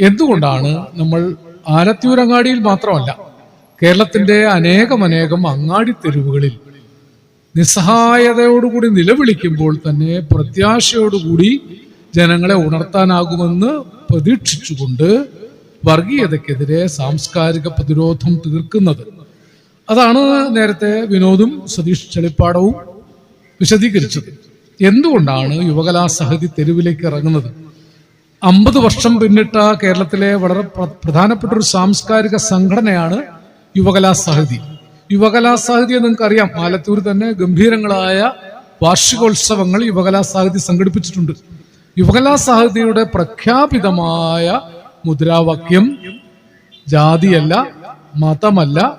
എന്തുകൊണ്ടാണ് നമ്മൾ ആലത്തിയൂരങ്ങാടിയിൽ മാത്രമല്ല കേരളത്തിന്റെ അനേകം അനേകം അങ്ങാടി തെരുവുകളിൽ നിസ്സഹായതയോടുകൂടി നിലവിളിക്കുമ്പോൾ തന്നെ പ്രത്യാശയോടുകൂടി ജനങ്ങളെ ഉണർത്താനാകുമെന്ന് പ്രതീക്ഷിച്ചുകൊണ്ട് വർഗീയതക്കെതിരെ സാംസ്കാരിക പ്രതിരോധം തീർക്കുന്നത്. അതാണ് നേരത്തെ വിനോദും സതീഷ് ചെളിപ്പാടവും വിശദീകരിച്ചത്. എന്തുകൊണ്ടാണ് യുവകലാസഹതി തെരുവിലേക്ക് ഇറങ്ങുന്നത്? അമ്പത് വർഷം പിന്നിട്ട കേരളത്തിലെ വളരെ പ്ര- പ്രധാനപ്പെട്ട ഒരു സാംസ്കാരിക സംഘടനയാണ് യുവകലാസഹതി യുവകലാസാഹിതി നിങ്ങൾക്കറിയാം. ആലത്തൂർ തന്നെ ഗംഭീരങ്ങളായ വാർഷികോത്സവങ്ങൾ യുവകലാ യുവകലാസാഹിതി സംഘടിപ്പിച്ചിട്ടുണ്ട്. യുവകലാ യുവകലാസാഹിതിയുടെ പ്രഖ്യാപിതമായ മുദ്രാവാക്യം ജാതിയല്ല മതമല്ല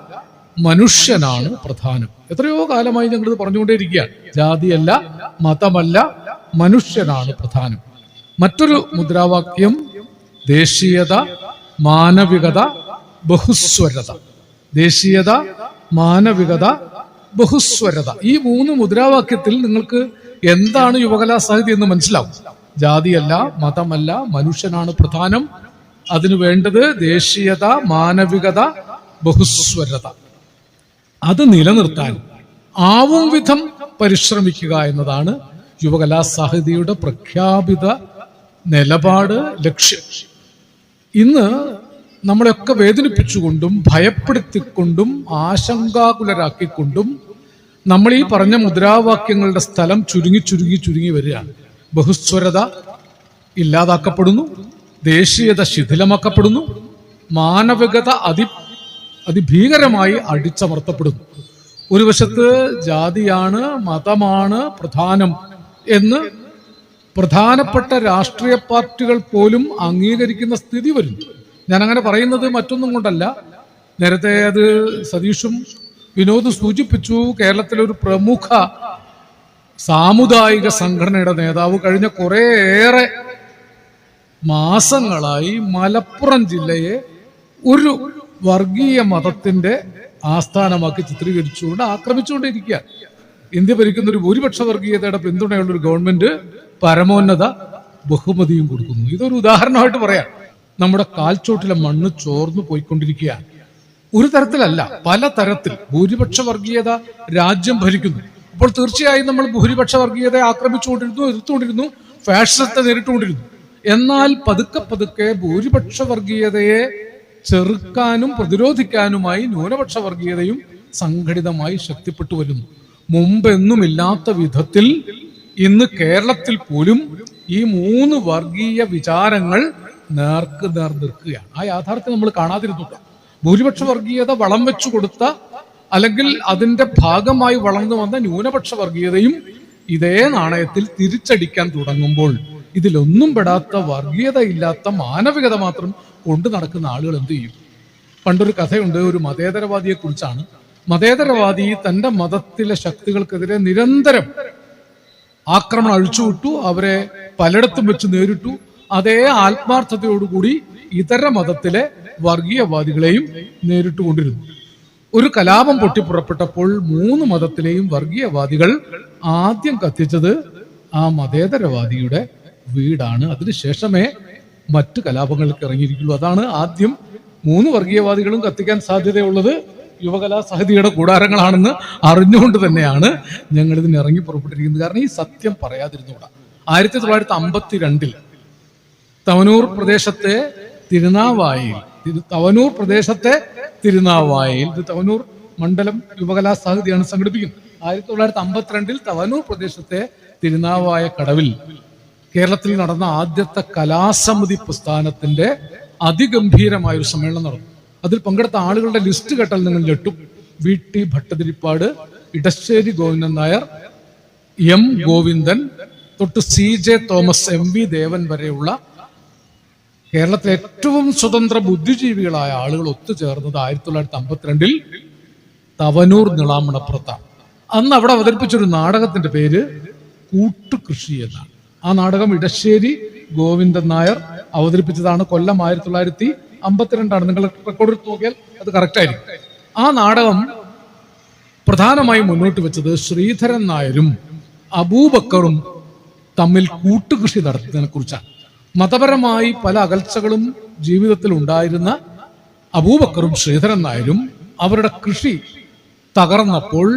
മനുഷ്യനാണ് പ്രധാനം. എത്രയോ കാലമായി ഞങ്ങളിത് പറഞ്ഞുകൊണ്ടേയിരിക്കുകയാണ്. ജാതിയല്ല മതമല്ല മനുഷ്യനാണ് പ്രധാനം. മറ്റൊരു മുദ്രാവാക്യം ദേശീയത മാനവികത ബഹുസ്വരത. ദേശീയത മാനവികത ബഹുസ്വരത. ഈ മൂന്ന് മുദ്രാവാക്യത്തിൽ നിങ്ങൾക്ക് എന്താണ് യുവകലാ സാഹിത്യം എന്ന് മനസ്സിലാവും. ജാതിയല്ല മതമല്ല മനുഷ്യനാണ് പ്രധാനം. അതിനു വേണ്ടത് ദേശീയത മാനവികത ബഹുസ്വരത. അത് നിലനിർത്താൻ ആവും വിധം പരിശ്രമിക്കുക എന്നതാണ് യുവകലാ സാഹിതിയുടെ പ്രഖ്യാപിത നിലപാട് ലക്ഷ്യം. ഇന്ന് നമ്മളെയൊക്കെ വേദനിപ്പിച്ചുകൊണ്ടും ഭയപ്പെടുത്തിക്കൊണ്ടും ആശങ്കാകുലരാക്കിക്കൊണ്ടും നമ്മൾ ഈ പറഞ്ഞ മുദ്രാവാക്യങ്ങളുടെ സ്ഥലം ചുരുങ്ങി ചുരുങ്ങി ചുരുങ്ങി വരികയാണ്. ബഹുസ്വരത ഇല്ലാതാക്കപ്പെടുന്നു ദേശീയത ശിഥിലമാക്കപ്പെടുന്നു മാനവികത അതി അതിഭീകരമായി അടിച്ചമർത്തപ്പെടുന്നു. ഒരു വശത്ത് ജാതിയാണ് മതമാണ് പ്രധാനം എന്ന് പ്രധാനപ്പെട്ട രാഷ്ട്രീയ പാർട്ടികൾ പോലും അംഗീകരിക്കുന്ന സ്ഥിതി വരുന്നു. ഞാൻ അങ്ങനെ പറയുന്നത് മറ്റൊന്നും കൊണ്ടല്ല. നേരത്തെ അത് സതീഷും വിനോദ് സൂചിപ്പിച്ചു. കേരളത്തിലെ ഒരു പ്രമുഖ സാമുദായിക സംഘടനയുടെ നേതാവ് കഴിഞ്ഞ കുറേയേറെ മാസങ്ങളായി മലപ്പുറം ജില്ലയെ ഒരു വർഗീയ മതത്തിന്റെ ആസ്ഥാനമാക്കി ചിത്രീകരിച്ചുകൊണ്ട് ആക്രമിച്ചുകൊണ്ടിരിക്കുക ഇന്ത്യ ഭരിക്കുന്ന ഒരു ഭൂരിപക്ഷ വർഗീയതയുടെ പിന്തുണയുള്ള ഒരു ഗവൺമെന്റ് പരമോന്നത ബഹുമതിയും കൊടുക്കുന്നു. ഇതൊരു ഉദാഹരണമായിട്ട് പറയാം. നമ്മുടെ കാൽച്ചോട്ടിലെ മണ്ണ് ചോർന്നു പോയിക്കൊണ്ടിരിക്കുകയാണ്. ഒരു തരത്തിലല്ല പല തരത്തിൽ ഭൂരിപക്ഷ വർഗീയത രാജ്യം ഭരിക്കുന്നു. അപ്പോൾ തീർച്ചയായും നമ്മൾ ഭൂരിപക്ഷ വർഗീയതയെ ആക്രമിച്ചുകൊണ്ടിരുന്നു എതിർത്തുകൊണ്ടിരുന്നു ഫാഷിസത്തെ നേരിട്ടുകൊണ്ടിരുന്നു. എന്നാൽ പതുക്കെ പതുക്കെ ഭൂരിപക്ഷ വർഗീയതയെ ചെറുക്കാനും പ്രതിരോധിക്കാനുമായി ന്യൂനപക്ഷ വർഗീയതയും സംഘടിതമായി ശക്തിപ്പെട്ടു വരുന്നു. മുമ്പെന്നുമില്ലാത്ത വിധത്തിൽ ഇന്ന് കേരളത്തിൽ പോലും ഈ മൂന്ന് വർഗീയ വിചാരങ്ങൾ നേർക്ക് നേർ നിൽക്കുകയാണ്. ആ യാഥാർത്ഥ്യം നമ്മൾ കാണാതിരുന്നു ഭൂരിപക്ഷ വർഗീയത വളം വെച്ചു കൊടുത്ത അല്ലെങ്കിൽ അതിന്റെ ഭാഗമായി വളർന്നു വന്ന ന്യൂനപക്ഷ വർഗീയതയും ഇതേ നാണയത്തിൽ തിരിച്ചടിക്കാൻ തുടങ്ങുമ്പോൾ ഇതിലൊന്നും പെടാത്ത വർഗീയത ഇല്ലാത്ത മാനവികത മാത്രം കൊണ്ടു നടക്കുന്ന ആളുകൾ എന്ത് ചെയ്യും? പണ്ടൊരു കഥയുണ്ട് ഒരു മതേതരവാദിയെ കുറിച്ചാണ് മതേതരവാദി തന്റെ മതത്തിലെ ശക്തികൾക്കെതിരെ നിരന്തരം ആക്രമണം അഴിച്ചുവിട്ടു അവരെ പലയിടത്തും വെച്ച് നേരിട്ടു. അതേ ആത്മാർത്ഥതയോടുകൂടി ഇതര മതത്തിലെ വർഗീയവാദികളെയും നേരിട്ടുകൊണ്ടിരുന്നു. ഒരു കലാപം പൊട്ടിപ്പുറപ്പെട്ടപ്പോൾ മൂന്ന് മതത്തിലെയും വർഗീയവാദികൾ ആദ്യം കത്തിച്ചത് ആ മതേതരവാദിയുടെ വീടാണ്. അതിനുശേഷമേ മറ്റു കലാപങ്ങൾക്ക് ഇറങ്ങിയിരിക്കുള്ളൂ. അതാണ് ആദ്യം മൂന്ന് വർഗീയവാദികളും കത്തിക്കാൻ സാധ്യതയുള്ളത്. യുവകലാ സഹതിയുടെ കൂടാരങ്ങളാണെന്ന് അറിഞ്ഞുകൊണ്ട് തന്നെയാണ് ഞങ്ങൾ ഇതിന് ഇറങ്ങി പുറപ്പെട്ടിരിക്കുന്നത്. കാരണം ഈ സത്യം പറയാതിരുന്നുകൂടാ. ആയിരത്തി തൊള്ളായിരത്തി അമ്പത്തി രണ്ടിൽ തവനൂർ പ്രദേശത്തെ തിരുനാവായിൽ തിരു- തവനൂർ പ്രദേശത്തെ തിരുനാവായിൽ ഇത് തവനൂർ മണ്ഡലം യുവകലാ സാഹിതിയാണ് സംഘടിപ്പിക്കുന്നത്. ആയിരത്തി തൊള്ളായിരത്തി അമ്പത്തിരണ്ടിൽ തവനൂർ പ്രദേശത്തെ തിരുനാവായ കടവിൽ കേരളത്തിൽ നടന്ന ആദ്യത്തെ കലാസമിതി പ്രസ്ഥാനത്തിന്റെ അതിഗംഭീരമായ ഒരു സമ്മേളനം നടന്നു. അതിൽ പങ്കെടുത്ത ആളുകളുടെ ലിസ്റ്റ് കേട്ടാൽ നിങ്ങൾ ഞെട്ടും. V T Bhattathiripad Edasseri Govindan Nair M Govindan തൊട്ട് C J Thomas M V Devan വരെയുള്ള കേരളത്തിലെ ഏറ്റവും സ്വതന്ത്ര ബുദ്ധിജീവികളായ ആളുകൾ ഒത്തുചേർന്നത് ആയിരത്തി തൊള്ളായിരത്തി അമ്പത്തിരണ്ടിൽ തവനൂർ നിളാമണപ്പുറത്താണ് അന്ന് അവിടെ അവതരിപ്പിച്ചൊരു നാടകത്തിന്റെ പേര് കൂട്ടുകൃഷി എന്നാണ്. ആ നാടകം ഇടശ്ശേരി ഗോവിന്ദൻ നായർ അവതരിപ്പിച്ചതാണ്. കൊല്ലം ആയിരത്തി തൊള്ളായിരത്തി അമ്പത്തിരണ്ടാണ്. നിങ്ങൾ റെക്കോർഡ് എടുത്ത് നോക്കിയാൽ അത് കറക്റ്റ് ആയിരിക്കും. ആ നാടകം പ്രധാനമായും മുന്നോട്ട് വെച്ചത് ശ്രീധരൻ നായരും അബൂബക്കറും തമ്മിൽ കൂട്ടുകൃഷി നടത്തുന്നതിനെ കുറിച്ചാണ്. മതപരമായി പല അകൽച്ചകളും ജീവിതത്തിൽ ഉണ്ടായിരുന്ന അബൂബക്കറും ശ്രീധരൻ നായരും അവരുടെ കൃഷി തകർന്നപ്പോൾ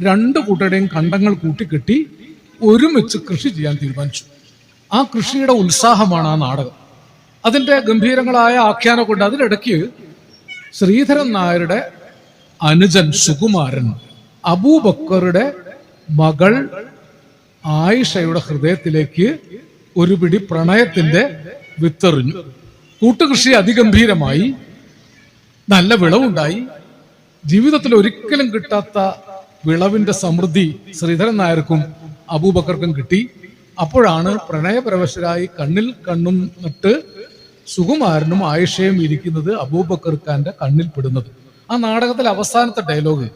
രണ്ട് കൂട്ടരുടെയും കണ്ടങ്ങൾ കൂട്ടിക്കെട്ടി ഒരുമിച്ച് കൃഷി ചെയ്യാൻ തീരുമാനിച്ചു. ആ കൃഷിയുടെ ഉത്സാഹമാണ് ആ നാടകം. അതിന്റെ ഗംഭീരങ്ങളായ ആഖ്യാനം കൊണ്ട് അതിനിടയ്ക്ക് ശ്രീധരൻ നായരുടെ അനുജൻ സുകുമാരൻ അബൂബക്കറുടെ മകൾ ആയിഷയുടെ ഹൃദയത്തിലേക്ക് ഒരു പിടി പ്രണയത്തിന്റെ വിത്തെറിഞ്ഞു. കൂട്ടുകൃഷി അതിഗംഭീരമായി. നല്ല വിളവുണ്ടായി. ജീവിതത്തിൽ ഒരിക്കലും കിട്ടാത്ത വിളവിന്റെ സമൃദ്ധി ശ്രീധരൻ നായർക്കും അബൂബക്കർക്കും കിട്ടി. അപ്പോഴാണ് പ്രണയപരവശരായി കണ്ണിൽ കണ്ണും നട്ട് സുകുമാരനും ആയിഷയും ഇരിക്കുന്നത് അബൂബക്കർ കണ്ണിൽ പെടുന്നത്. ആ നാടകത്തിലെ അവസാനത്തെ ഡയലോഗ്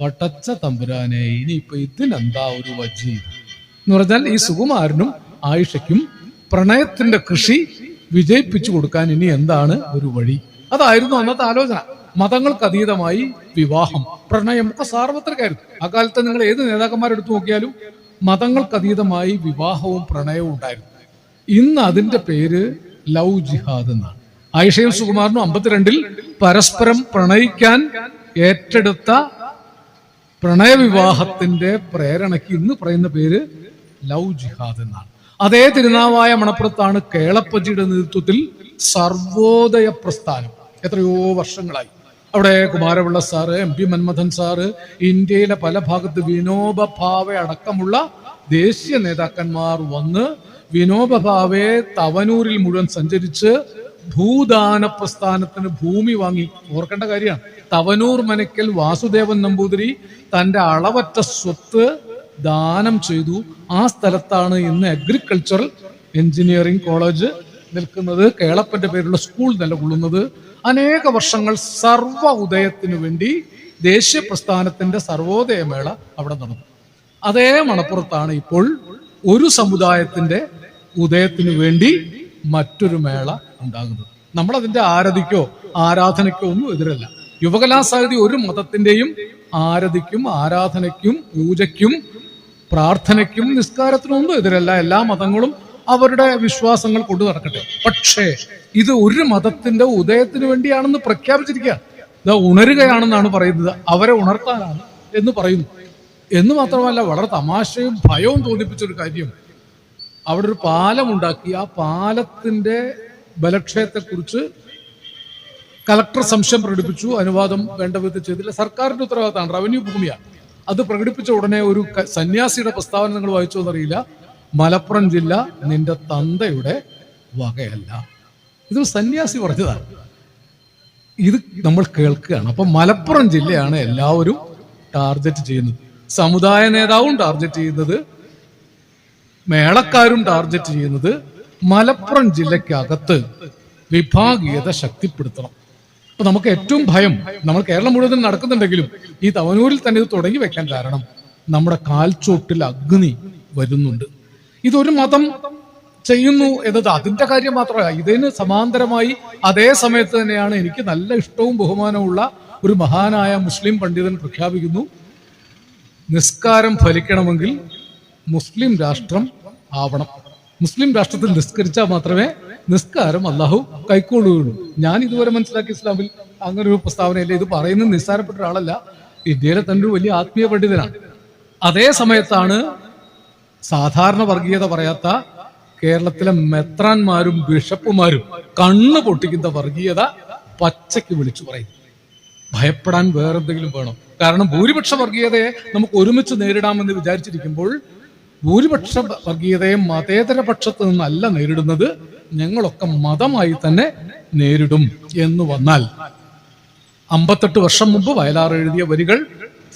പട്ടച്ച തമ്പുരാനെ ഇനിയിപ്പോ എന്താ ഒരു വജി? എന്ന് പറഞ്ഞാൽ ഈ സുകുമാരനും ആയിഷയ്ക്കും പ്രണയത്തിന്റെ കൃഷി വിജയിപ്പിച്ചു കൊടുക്കാൻ ഇനി എന്താണ് ഒരു വഴി? അതായിരുന്നു അന്നത്തെ ആലോചന. മതങ്ങൾക്ക് അതീതമായി വിവാഹം പ്രണയം ഒക്കെ സാർവത്രികമായിരുന്നു. അക്കാലത്ത് നിങ്ങൾ ഏത് നേതാക്കന്മാരെടുത്തു നോക്കിയാലും മതങ്ങൾക്ക് അതീതമായി വിവാഹവും പ്രണയവും ഉണ്ടായിരുന്നു. ഇന്ന് അതിന്റെ പേര് ലവ് ജിഹാദ് എന്നാണ്. ആയിഷയും സുകുമാരനും അമ്പത്തിരണ്ടിൽ പരസ്പരം പ്രണയിക്കാൻ ഏറ്റെടുത്ത പ്രണയവിവാഹത്തിന്റെ പ്രേരണയ്ക്ക് ഇന്ന് പറയുന്ന പേര് ലവ് ജിഹാദ് എന്നാണ്. അതേ തിരുനാവായ മണപ്പുറത്താണ് കേളപ്പജിയുടെ നേതൃത്വത്തിൽ സർവോദയ പ്രസ്ഥാനം. എത്രയോ വർഷങ്ങളായി. അവിടെ Kumarapillai sir M P Manmathan sir ഇന്ത്യയിലെ പല ഭാഗത്ത് വിനോബഭാവ അടക്കമുള്ള ദേശീയ നേതാക്കന്മാർ വന്ന് വിനോബ ഭാവെ തവനൂരിൽ മുഴുവൻ സഞ്ചരിച്ച് ഭൂദാന പ്രസ്ഥാനത്തിന് ഭൂമി വാങ്ങി. ഓർക്കേണ്ട കാര്യമാണ് തവനൂർ മനക്കൽ വാസുദേവൻ നമ്പൂതിരി തന്റെ അളവറ്റ സ്വത്ത് ദാനം ചെയ്തു. ആ സ്ഥലത്താണ് ഇന്ന് അഗ്രികൾച്ചറൽ എഞ്ചിനീയറിംഗ് കോളേജ് നിൽക്കുന്നത്. കേളപ്പന്റെ പേരുള്ള സ്കൂൾ നിലകൊള്ളുന്നത്. അനേക വർഷങ്ങൾ സർവ ഉദയത്തിനു വേണ്ടി ദേശീയ പ്രസ്ഥാനത്തിന്റെ സർവോദയമേള അവിടെ നടന്നു. അതേ മണപ്പുറത്താണ് ഇപ്പോൾ ഒരു സമുദായത്തിന്റെ ഉദയത്തിനു വേണ്ടി മറ്റൊരു മേള ഉണ്ടാകുന്നത്. നമ്മൾ അതിന്റെ ആരതിക്കോ ആരാധനയ്ക്കോ ഒന്നും എതിരല്ല. യുവകലാസാഹിതി ഒരു മതത്തിന്റെയും ആരാധിക്കും ആരാധനയ്ക്കും പൂജയ്ക്കും പ്രാർത്ഥനയ്ക്കും നിസ്കാരത്തിനും ഒന്നും എതിരല്ല. എല്ലാ മതങ്ങളും അവരുടെ വിശ്വാസങ്ങൾ കൊണ്ടു നടക്കട്ടെ. പക്ഷേ ഇത് ഒരു മതത്തിന്റെ ഉദയത്തിന് വേണ്ടിയാണെന്ന് പ്രഖ്യാപിച്ചിരിക്കുക ഇത് ഉണരുകയാണെന്നാണ് പറയുന്നത്. അവരെ ഉണർത്താനാണ് എന്ന് പറയുന്നു. എന്ന് മാത്രമല്ല വളരെ തമാശയും ഭയവും തോന്നിപ്പിച്ച ഒരു കാര്യം. അവിടെ ഒരു പാലം ഉണ്ടാക്കി. ആ പാലത്തിന്റെ ബലക്ഷയത്തെക്കുറിച്ച് കലക്ടർ സംശയം പ്രകടിപ്പിച്ചു. അനുവാദം വേണ്ട വിധത്തിൽ ചെയ്തില്ല. സർക്കാരിന്റെ ഉത്തരവാദിത്തമാണ്. റവന്യൂ ഭൂമിയാണ്. അത് പ്രകടിപ്പിച്ച ഉടനെ ഒരു സന്യാസിയുടെ പ്രസ്താവന നിങ്ങൾ വായിച്ചോ എന്നറിയില്ല. മലപ്പുറം ജില്ല നിന്റെ തന്തയുടെ വകയല്ല. ഇത് സന്യാസി പറഞ്ഞതാണ്. ഇത് നമ്മൾ കേൾക്കുകയാണ്. അപ്പൊ മലപ്പുറം ജില്ലയാണ് എല്ലാവരും ടാർഗറ്റ് ചെയ്യുന്നത്. സമുദായ നേതാവും ടാർഗറ്റ് ചെയ്യുന്നത് മേളക്കാരും ടാർഗറ്റ് ചെയ്യുന്നത് മലപ്പുറം ജില്ലക്കകത്ത് വിഭാഗീയത ശക്തിപ്പെടുത്തണം. അപ്പൊ നമുക്ക് ഏറ്റവും ഭയം നമ്മൾ കേരളം മുഴുവൻ നടക്കുന്നുണ്ടെങ്കിലും ഈ തവനൂരിൽ തന്നെ ഇത് തുടങ്ങി വെക്കാൻ കാരണം നമ്മുടെ കാൽച്ചോട്ടിൽ അഗ്നി വരുന്നുണ്ട്. ഇതൊരു മതം ചെയ്യുന്നു എന്നത് അതിന്റെ കാര്യം മാത്രമല്ല ഇതിന് സമാന്തരമായി അതേ സമയത്ത് തന്നെയാണ് എനിക്ക് നല്ല ഇഷ്ടവും ബഹുമാനവുമുള്ള ഒരു മഹാനായ മുസ്ലിം പണ്ഡിതൻ പ്രഖ്യാപിക്കുന്നു നിസ്കാരം ഫലിക്കണമെങ്കിൽ മുസ്ലിം രാഷ്ട്രം ആവണം. മുസ്ലിം രാഷ്ട്രത്തിൽ നിസ്കരിച്ചാൽ മാത്രമേ നിസ്കാരം അള്ളാഹു കൈക്കൊള്ളുകയുള്ളൂ. ഞാൻ ഇതുവരെ മനസ്സിലാക്കിയ ഇസ്ലാമിൽ അങ്ങനെ ഒരു പ്രസ്താവനയില്ല. ഇത് പറയുന്നത് നിസ്സാരപ്പെട്ട ഒരാളല്ല. ഇന്ത്യയിലെ തന്നെ ഒരു വലിയ ആത്മീയ പണ്ഡിതനാണ്. അതേ സമയത്താണ് സാധാരണ വർഗീയത പറയാത്ത കേരളത്തിലെ മെത്രാന്മാരും ബിഷപ്പുമാരും കണ്ണു പൊട്ടിക്കുന്ന വർഗീയത പച്ചയ്ക്ക് വിളിച്ചു പറയും. ഭയപ്പെടാൻ വേറെന്തെങ്കിലും വേണം? കാരണം ഭൂരിപക്ഷ വർഗീയതയെ നമുക്ക് ഒരുമിച്ച് നേരിടാമെന്ന് വിചാരിച്ചിരിക്കുമ്പോൾ ഭൂരിപക്ഷ വർഗീയതയെ മതേതര പക്ഷത്ത് നിന്നല്ല നേരിടുന്നത് ഞങ്ങളൊക്കെ മതമായി തന്നെ നേരിടും എന്ന് വന്നാൽ. അമ്പത്തെട്ട് വർഷം മുമ്പ് വയലാർ എഴുതിയ വരികൾ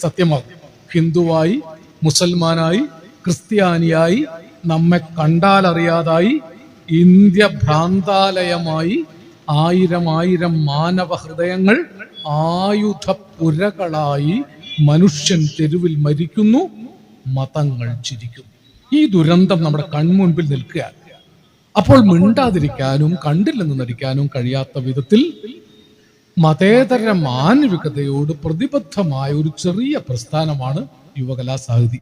സത്യമാകും. ഹിന്ദുവായി മുസൽമാനായി ക്രിസ്ത്യാനിയായി നമ്മെ കണ്ടാലറിയാതായി ഇന്ത്യ ഭ്രാന്താലയമായി ആയിരം ആയിരം മാനവ ഹൃദയങ്ങൾ ആയുധപ്പുരകളായി മനുഷ്യൻ തെരുവിൽ മരിക്കുന്നു മതങ്ങൾ ചിരിക്കുന്നു. ഈ ദുരന്തം നമ്മുടെ കൺമുൻപിൽ നിൽക്കുക. അപ്പോൾ മിണ്ടാതിരിക്കാനും കണ്ടില്ലെന്ന് നടിക്കാനും കഴിയാത്ത വിധത്തിൽ മതേതര മാനവികതയോട് പ്രതിബദ്ധമായ ഒരു ചെറിയ പ്രസ്ഥാനമാണ് യുവകലാസാഹിതി